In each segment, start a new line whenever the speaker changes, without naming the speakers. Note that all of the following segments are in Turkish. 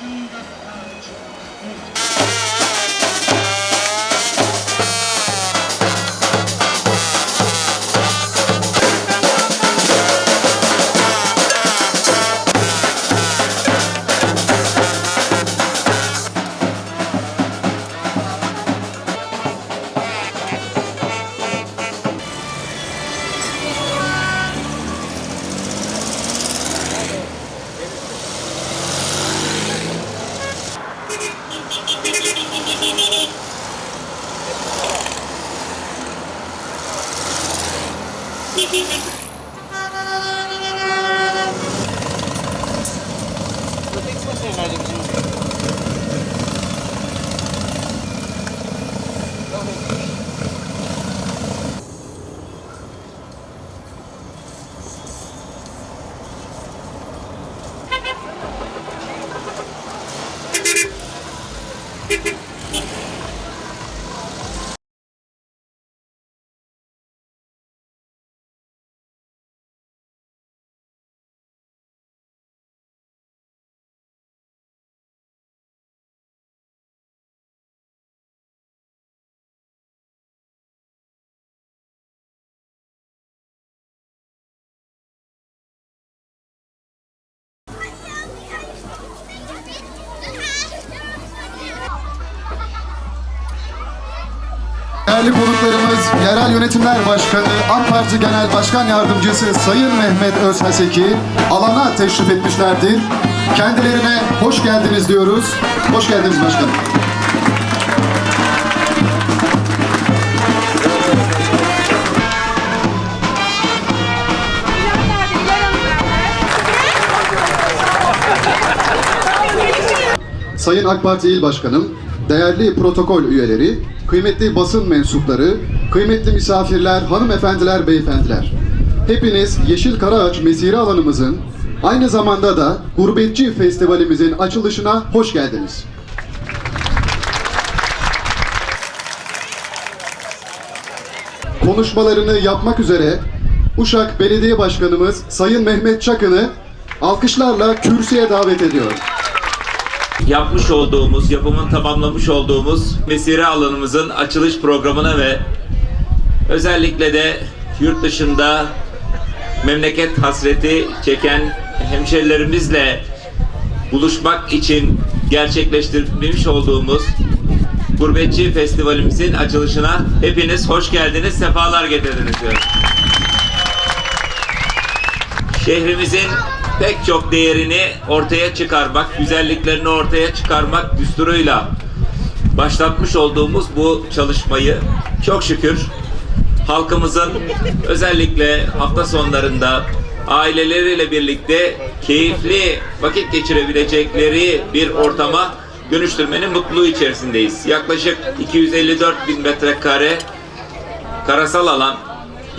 Thank you. Yerel Yönetimler Başkanı, AK Parti Genel Başkan Yardımcısı Sayın Mehmet Özhaseki alana teşrif etmişlerdir. Kendilerine hoş geldiniz diyoruz. Hoş geldiniz başkanım. Sayın AK Parti İl Başkanım, değerli protokol üyeleri, kıymetli basın mensupları, kıymetli misafirler, hanımefendiler, beyefendiler. Hepiniz Yeşil Karaağaç Mesire alanımızın aynı zamanda da Gurbetçi Festivalimizin açılışına hoş geldiniz. Konuşmalarını yapmak üzere Uşak Belediye Başkanımız Sayın Mehmet Çakın'ı alkışlarla kürsüye davet ediyorum.
Yapmış olduğumuz, yapımını tamamlamış olduğumuz mesire alanımızın açılış programına ve özellikle de yurt dışında memleket hasreti çeken hemşerilerimizle buluşmak için gerçekleştirmiş olduğumuz Gurbetçi Festivalimizin açılışına hepiniz hoş geldiniz, sefalar getirdiniz diyorum. Şehrimizin pek çok değerini ortaya çıkarmak, güzelliklerini ortaya çıkarmak düsturuyla başlatmış olduğumuz bu çalışmayı çok şükür halkımızın özellikle hafta sonlarında aileleriyle birlikte keyifli vakit geçirebilecekleri bir ortama dönüştürmenin mutluluğu içerisindeyiz. Yaklaşık 254 bin metrekare karasal alan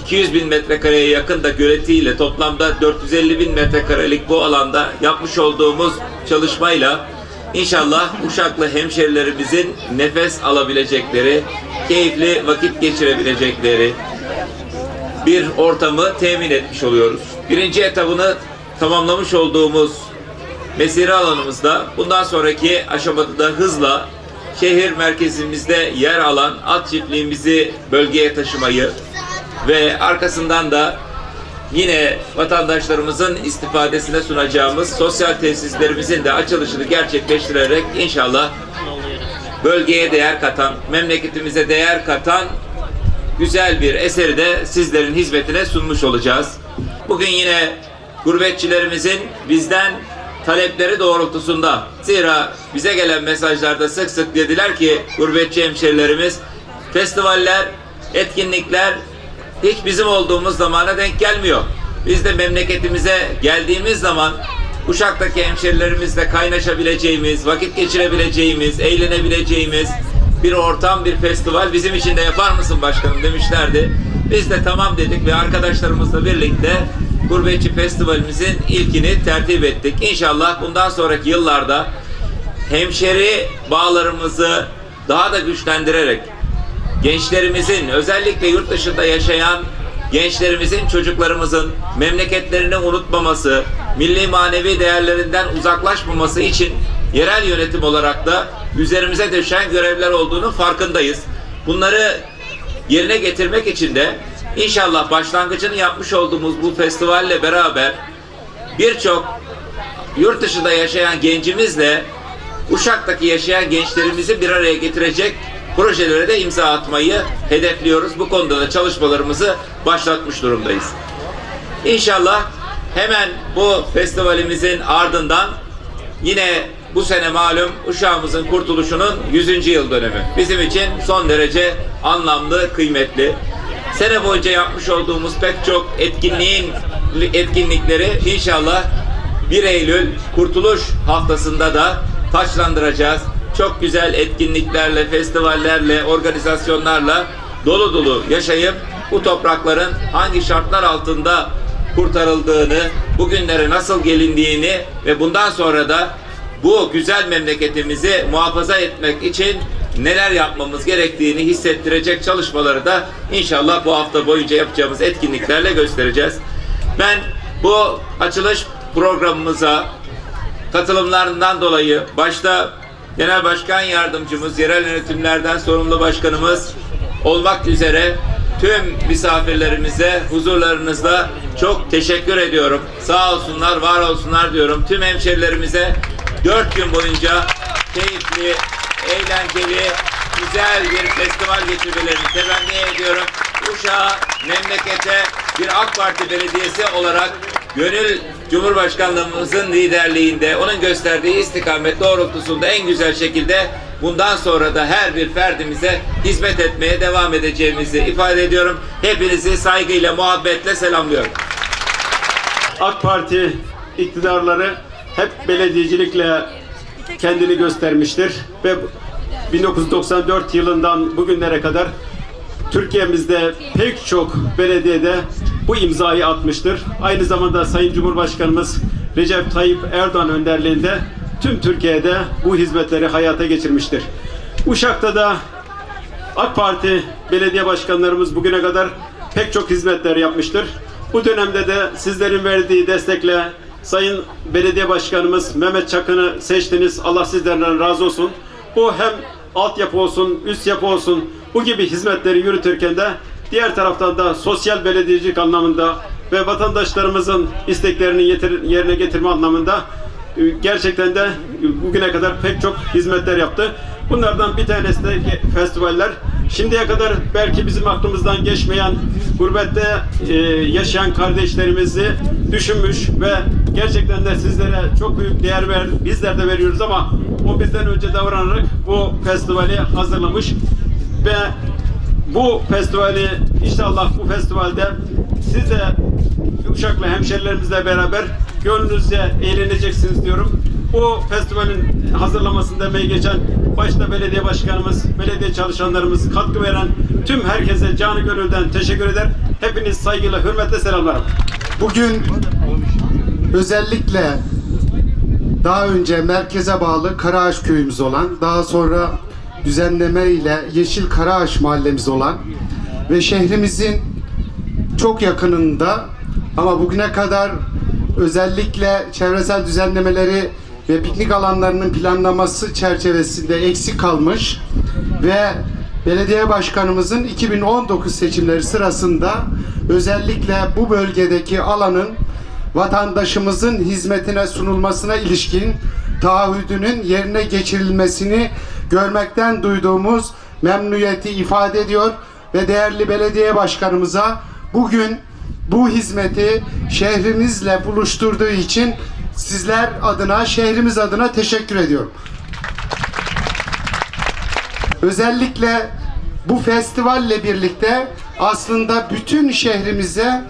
200 bin metrekareye yakın da göletiyle toplamda 450 bin metrekarelik bu alanda yapmış olduğumuz çalışmayla inşallah Uşaklı hemşerilerimizin nefes alabilecekleri, keyifli vakit geçirebilecekleri bir ortamı temin etmiş oluyoruz. Birinci etabını tamamlamış olduğumuz mesire alanımızda bundan sonraki aşamada da hızla şehir merkezimizde yer alan at çiftliğimizi bölgeye taşımayı ve arkasından da yine vatandaşlarımızın istifadesine sunacağımız sosyal tesislerimizin de açılışını gerçekleştirerek inşallah bölgeye değer katan, memleketimize değer katan güzel bir eseri de sizlerin hizmetine sunmuş olacağız. Bugün yine gurbetçilerimizin bizden talepleri doğrultusunda zira bize gelen mesajlarda sık sık dediler ki gurbetçi hemşerilerimiz festivaller, etkinlikler hiç bizim olduğumuz zamana denk gelmiyor. Biz de memleketimize geldiğimiz zaman Uşak'taki hemşerilerimizle kaynaşabileceğimiz, vakit geçirebileceğimiz, eğlenebileceğimiz bir ortam, bir festival bizim için de yapar mısın başkanım demişlerdi. Biz de tamam dedik ve arkadaşlarımızla birlikte Gurbetçi Festivalimizin ilkini tertip ettik. İnşallah bundan sonraki yıllarda hemşeri bağlarımızı daha da güçlendirerek gençlerimizin özellikle yurt dışında yaşayan gençlerimizin çocuklarımızın memleketlerini unutmaması, milli manevi değerlerinden uzaklaşmaması için yerel yönetim olarak da üzerimize düşen görevler olduğunu farkındayız. Bunları yerine getirmek için de inşallah başlangıcını yapmış olduğumuz bu festivalle beraber birçok yurt dışında yaşayan gencimizle Uşak'taki yaşayan gençlerimizi bir araya getirecek projelere de imza atmayı hedefliyoruz. Bu konuda da çalışmalarımızı başlatmış durumdayız. İnşallah hemen bu festivalimizin ardından yine bu sene malum Uşağımızın kurtuluşunun 100. yıl dönümü. Bizim için son derece anlamlı, kıymetli. Sene boyunca yapmış olduğumuz pek çok etkinliğin etkinlikleri inşallah 1 Eylül Kurtuluş Haftası'nda da taçlandıracağız. Çok güzel etkinliklerle, festivallerle, organizasyonlarla dolu dolu yaşayıp bu toprakların hangi şartlar altında kurtarıldığını, bugünlere nasıl gelindiğini ve bundan sonra da bu güzel memleketimizi muhafaza etmek için neler yapmamız gerektiğini hissettirecek çalışmaları da inşallah bu hafta boyunca yapacağımız etkinliklerle göstereceğiz. Ben bu açılış programımıza katılımlarından dolayı başta Genel Başkan Yardımcımız, yerel yönetimlerden sorumlu başkanımız olmak üzere tüm misafirlerimize huzurlarınızda çok teşekkür ediyorum. Sağ olsunlar, var olsunlar diyorum. Tüm hemşerilerimize dört gün boyunca keyifli, eğlenceli, güzel bir festival geçirmelerini temenni ediyorum. Uşak'a, memlekete bir AK Parti belediyesi olarak gönül Cumhurbaşkanlığımızın liderliğinde onun gösterdiği istikamet doğrultusunda en güzel şekilde bundan sonra da her bir ferdimize hizmet etmeye devam edeceğimizi ifade ediyorum. Hepinizi saygıyla, muhabbetle selamlıyorum.
AK Parti iktidarları hep belediyecilikle kendini göstermiştir ve 1994 yılından bugünlere kadar Türkiye'mizde pek çok belediyede bu imzayı atmıştır. Aynı zamanda Sayın Cumhurbaşkanımız Recep Tayyip Erdoğan önderliğinde tüm Türkiye'de bu hizmetleri hayata geçirmiştir. Uşak'ta da AK Parti belediye başkanlarımız bugüne kadar pek çok hizmetler yapmıştır. Bu dönemde de sizlerin verdiği destekle Sayın Belediye Başkanımız Mehmet Çakın'ı seçtiniz. Allah sizlerden razı olsun. Bu hem altyapı olsun, üst yapı olsun bu gibi hizmetleri yürütürken de diğer taraftan da sosyal belediyecilik anlamında ve vatandaşlarımızın isteklerini yerine getirme anlamında e, gerçekten de bugüne kadar pek çok hizmetler yaptı. Bunlardan bir tanesi de festivaller. Şimdiye kadar belki bizim aklımızdan geçmeyen gurbette e, yaşayan kardeşlerimizi düşünmüş ve gerçekten de sizlere çok büyük değer ver, bizler de veriyoruz ama o bizden önce davranarak bu festivali hazırlamış ve bu festivali inşallah bu festivalde siz de Uşak'la hemşerilerimizle beraber gönlünüzce eğleneceksiniz diyorum. Bu festivalin hazırlamasında emeği geçen başta belediye başkanımız, belediye çalışanlarımız, katkı veren tüm herkese canı gönülden teşekkür eder. Hepiniz saygıyla, hürmetle selamlarım.
Bugün özellikle daha önce merkeze bağlı Karaağaç köyümüz olan, daha sonra düzenleme ile Yeşil Karaağaç mahallemiz olan ve şehrimizin çok yakınında ama bugüne kadar özellikle çevresel düzenlemeleri ve piknik alanlarının planlaması çerçevesinde eksik kalmış ve belediye başkanımızın 2019 seçimleri sırasında özellikle bu bölgedeki alanın vatandaşımızın hizmetine sunulmasına ilişkin taahhüdünün yerine geçirilmesini görmekten duyduğumuz memnuniyeti ifade ediyor ve değerli belediye başkanımıza bugün bu hizmeti şehrimizle buluşturduğu için sizler adına, şehrimiz adına teşekkür ediyorum. Özellikle bu festivalle birlikte aslında bütün şehrimize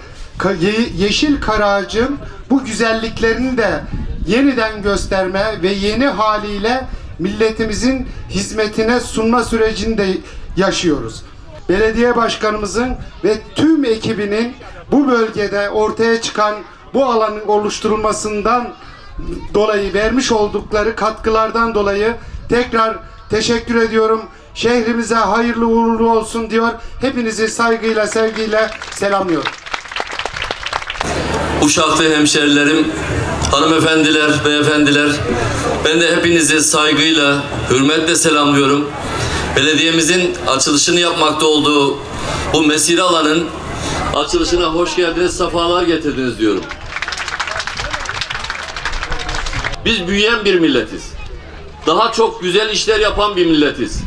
yeşil karağacın bu güzelliklerini de yeniden gösterme ve yeni haliyle milletimizin hizmetine sunma sürecini de yaşıyoruz. Belediye başkanımızın ve tüm ekibinin bu bölgede ortaya çıkan bu alanın oluşturulmasından dolayı vermiş oldukları katkılardan dolayı tekrar teşekkür ediyorum. Şehrimize hayırlı uğurlu olsun diyor. Hepinizi saygıyla, sevgiyle selamlıyorum.
Uşaklı hemşerilerim, hanımefendiler, beyefendiler, ben de hepinizi saygıyla, hürmetle selamlıyorum. Belediyemizin açılışını yapmakta olduğu bu mesire alanın açılışına hoş geldiniz, sefalar getirdiniz diyorum. Biz büyüyen bir milletiz. Daha çok güzel işler yapan bir milletiz.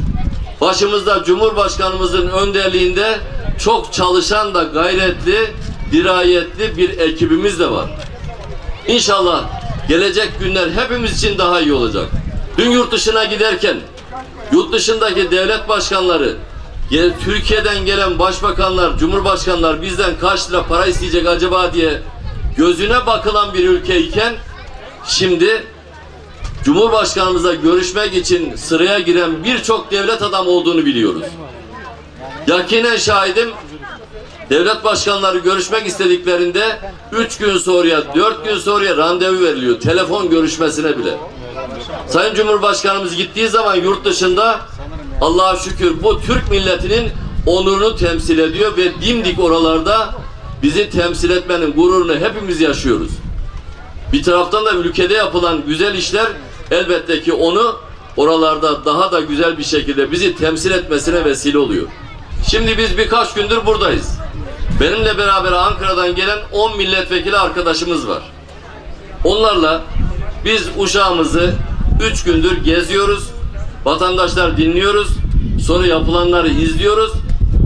Başımızda Cumhurbaşkanımızın önderliğinde çok çalışan da gayretli, dirayetli bir ekibimiz de var. İnşallah gelecek günler hepimiz için daha iyi olacak. Dün yurt dışına giderken yurt dışındaki devlet başkanları, Türkiye'den gelen başbakanlar, cumhurbaşkanlar bizden kaç lira para isteyecek acaba diye gözüne bakılan bir ülkeyken şimdi Cumhurbaşkanımızla görüşmek için sıraya giren birçok devlet adam olduğunu biliyoruz. Yakinen şahidim devlet başkanları görüşmek istediklerinde 3 gün sonraya, 4 gün sonraya randevu veriliyor. Telefon görüşmesine bile. Sayın Cumhurbaşkanımız gittiği zaman yurt dışında Allah'a şükür bu Türk milletinin onurunu temsil ediyor ve dimdik oralarda bizi temsil etmenin gururunu hepimiz yaşıyoruz. Bir taraftan da ülkede yapılan güzel işler elbette ki onu oralarda daha da güzel bir şekilde bizi temsil etmesine vesile oluyor. Şimdi biz birkaç gündür buradayız. Benimle beraber Ankara'dan gelen 10 milletvekili arkadaşımız var. Onlarla biz uşağımızı 3 gündür geziyoruz. Vatandaşlar dinliyoruz. Sonra yapılanları izliyoruz.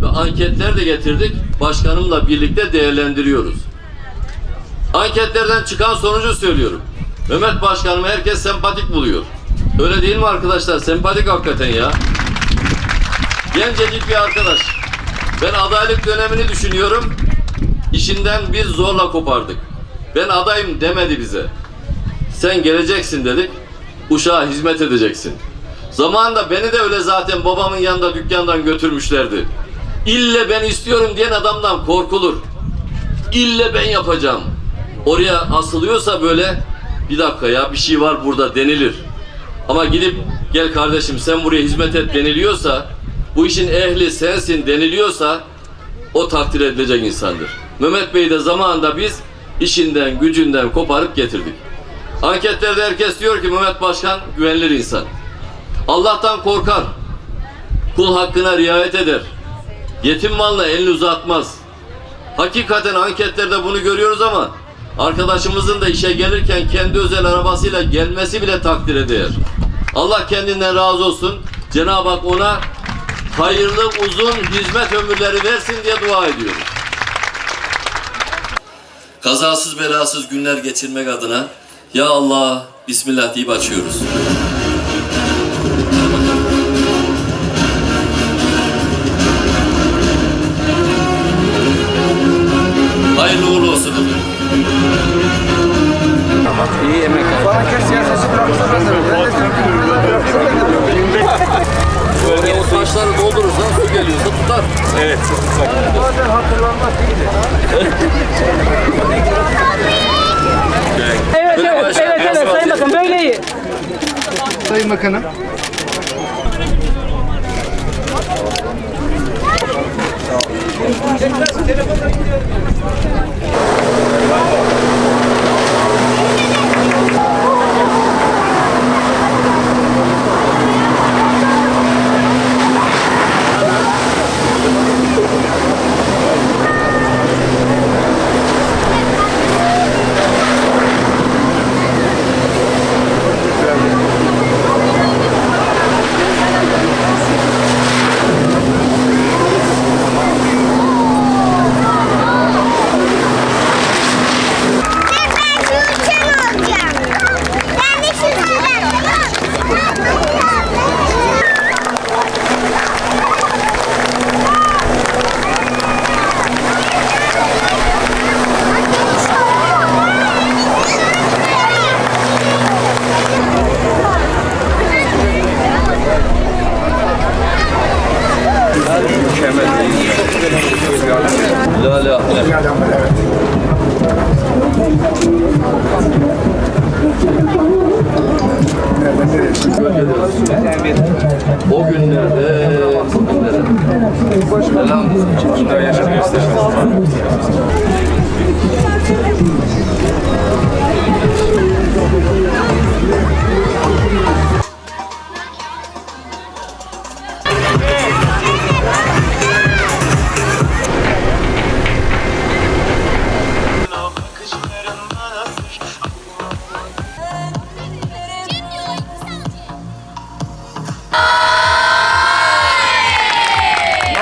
Ve anketler de getirdik. Başkanımla birlikte değerlendiriyoruz. Anketlerden çıkan sonucu söylüyorum. Mehmet Başkanımı herkes sempatik buluyor. Öyle değil mi arkadaşlar? Sempatik hakikaten ya. Gencecik bir arkadaş. Ben adaylık dönemini düşünüyorum. İşinden biz zorla kopardık. Ben adayım demedi bize. Sen geleceksin dedik. Uşağa hizmet edeceksin. Zamanında beni de öyle zaten babamın yanında dükkandan götürmüşlerdi. İlle ben istiyorum diyen adamdan korkulur. İlle ben yapacağım. Oraya asılıyorsa böyle bir dakika ya bir şey var burada denilir. Ama gidip gel kardeşim sen buraya hizmet et deniliyorsa bu işin ehli sensin deniliyorsa o takdir edilecek insandır. Mehmet Bey de zamanında biz işinden gücünden koparıp getirdik. Anketlerde herkes diyor ki Mehmet Başkan güvenilir insan. Allah'tan korkar. Kul hakkına riayet eder. Yetim malına elini uzatmaz. Hakikaten anketlerde bunu görüyoruz ama arkadaşımızın da işe gelirken kendi özel arabasıyla gelmesi bile takdire değer. Allah kendinden razı olsun. Cenab-ı Hak ona hayırlı uzun hizmet ömürleri versin diye dua ediyoruz. Kazasız belasız günler geçirmek adına ya Allah Bismillah deyip açıyoruz. Hayırlı uğurlu olsun efendim. Böyle o taşları doldurursan su geliyorsa tutar. Evet.
Evet evet evet evet Sayın Bakan böyle iyi.
Sayın Bakanım.
Ben
O günlerde. Selam. kadar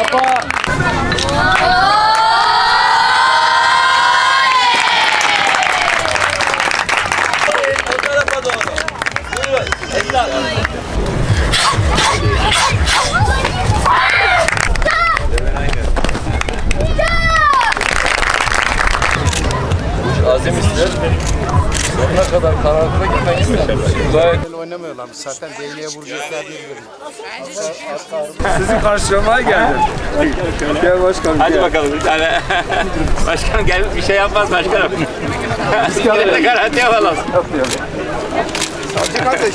Opa! Gayet
Oynamıyorlarmış zaten değneğe vuracaklar diye.
Sizi karşılamaya geldim. Gel başkanım.
Hadi bakalım bir tane. başkanım gel bir şey yapmaz başkanım. Yine de garanti alalım.
Savcı kardeş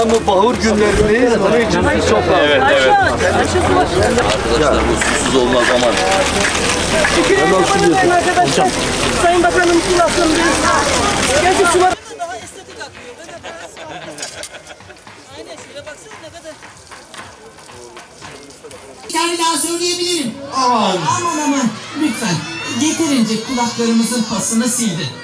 Eyyamı bahur günlerindeyiz. Onun için çok
Evet evet.
Arkadaşlar bu susuz olmaz aman.
arkadaşlar. Sayın Bakanım kulaklığım Gerçi sular
daha estetik akıyor. Böyle Aynen şöyle baksana ne kadar.
Bir tane daha söyleyebilirim. Aman. Aman aman. Lütfen. Yeterince kulaklarımızın pasını sildi.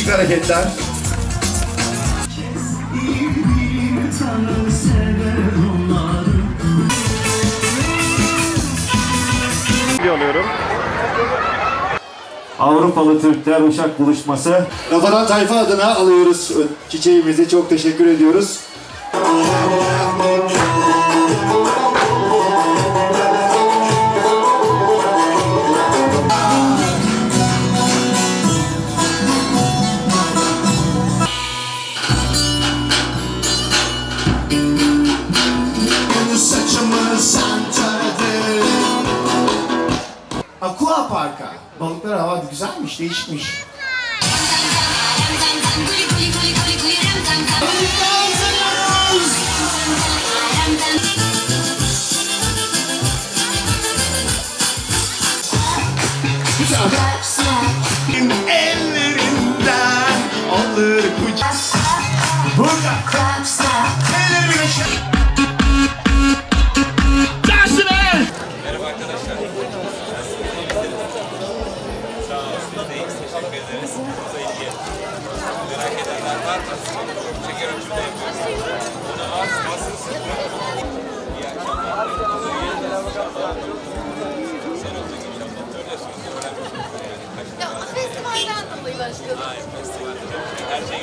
Değişik hareketler.
Avrupalı Türkler Uşak buluşması.
Rafadan Tayfa adına alıyoruz çiçeğimizi. Çok teşekkür ediyoruz.
Balıklar hava güzelmiş, değişikmiş. Ellerinden alır kucak. Burada.
Festivalden dolayı başkanım.
Dünya